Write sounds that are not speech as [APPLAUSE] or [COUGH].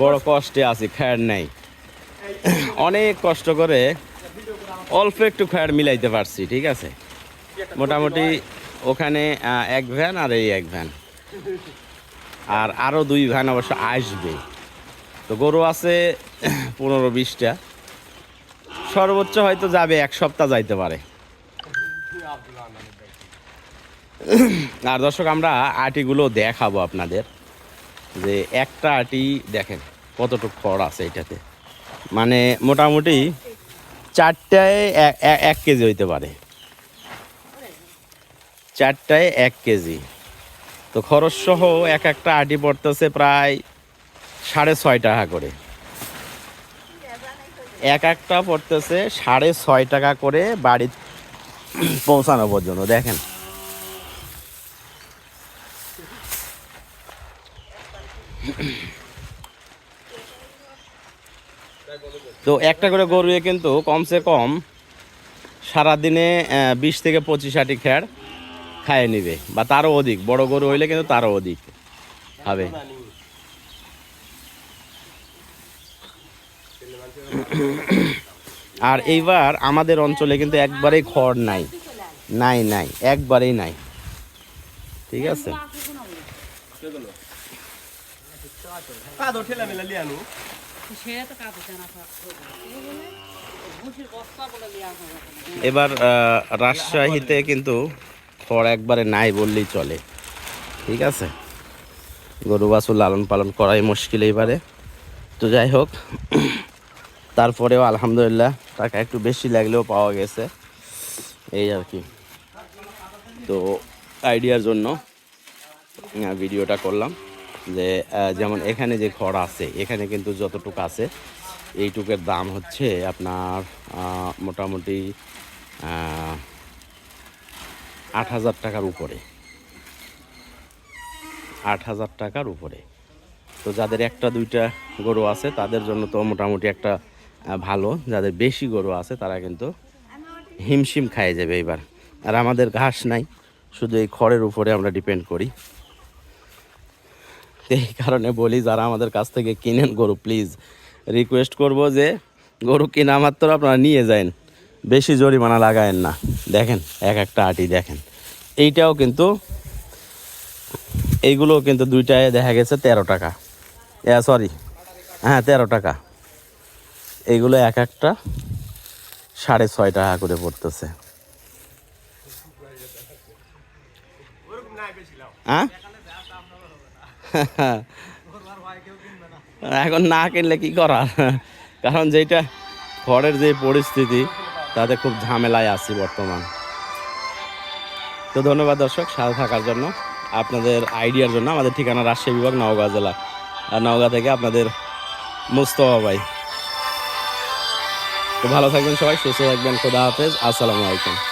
বড় কষ্টে আছি, খ্যার নেই। অনেক কষ্ট করে অল্প একটু খ্যার মিলাইতে পারছি, ঠিক আছে? মোটামুটি ওখানে এক ভ্যান আর এই এক ভ্যান। আর আরও দুই ভ্যান অবশ্য আসবে। তো গরু আছে পনেরো বিশটা। সর্বোচ্চ হয়তো যাবে এক সপ্তাহ যাইতে পারে। আর দর্শক, আমরা আটিগুলো দেখাবো আপনাদের। যে একটা আটি দেখেন কতটুকু খড় আছে এটাতে। মানে মোটামুটি চারটায় এক কেজি হইতে পারে। চারটায় এক কেজি। তো খরচ সহ এক একটা আটি পড়তেছে প্রায় সাড়ে ছয় টাকা করে। এক একটা পড়তেছে সাড়ে ছয় টাকা করে বাড়ি পৌঁছানো পর্যন্ত। দেখেন। তো একটা করে গরুয়ে কিন্তু কমসে কম সারাদিনে বিশ থেকে পঁচিশ আটি খ্যার খায় নিবে, বা তারও অধিক। বড় গরু হইলে কিন্তু তারও অধিক হবে। আর এইবার আমাদের অঞ্চলে কিন্তু একবারেই খড় নাই। নাই নাই, একবারেই নাই। ঠিক আছে? কাদো ঠেলা মেলা লিয়ানু এবার রাজশাহীতে কিন্তু খড় একবারে নাই বললেই চলে। ঠিক আছে? গরু বাছুর লালন পালন করাই মুশকিল এইবারে। তো যাই হোক, তারপরেও আলহামদুলিল্লাহ টাকা একটু বেশি লাগলেও পাওয়া গেছে। এই আর কি। তো আইডিয়ার জন্য ভিডিওটা করলাম। যে যেমন এখানে যে খড় আছে, এখানে কিন্তু যতটুকু আছে, এইটুকের দাম হচ্ছে আপনার মোটামুটি আট হাজার টাকার উপরে। আট হাজার টাকার উপরে। তো যাদের একটা, দুইটা গরু আছে, তাদের জন্য তো মোটামুটি একটা ভালো। যাদের বেশি গরু আছে, তারা কিন্তু হিমশিম খাইয়ে যাবে এবার আর আমাদের ঘাস নাই, শুধু এই খড়ের উপরে আমরা ডিপেন্ড করি। এই কারণে বলি, যারা আমাদের কাছ থেকে কিনেন গরু প্লিজ রিকোয়েস্ট করব যে গরু কেনা মাত্র আপনারা নিয়ে যান। বেশি জরিমানা লাগায়েন না। দেখেন, এক একটা আটি দেখেন। এইটাও কিন্তু, এইগুলোও কিন্তু দুইটায় দেখা গেছে তেরো টাকা। হ্যাঁ সরি হ্যাঁ তেরো টাকা। এইগুলো এক একটা সাড়ে ছয় টাকা করে পড়তেছে। হ্যাঁ? [LAUGHS] এখন না কিনলে কি করার? কারণ যেটা ঘরের যে পরিস্থিতি, তাতে খুব ঝামেলায় আছি বর্তমান। তো ধন্যবাদ দর্শক, সাথে থাকার জন্য। আপনাদের আইডিয়ার জন্য আমাদের ঠিকানা রাজশাহী বিভাগ, নওগাঁ জেলা। আর নওগাঁ থেকে আপনাদের মুস্তফা ভাই। তো ভালো থাকবেন সবাই, সুস্থ থাকবেন, খোদা হাফেজ, আসসালামু আলাইকুম।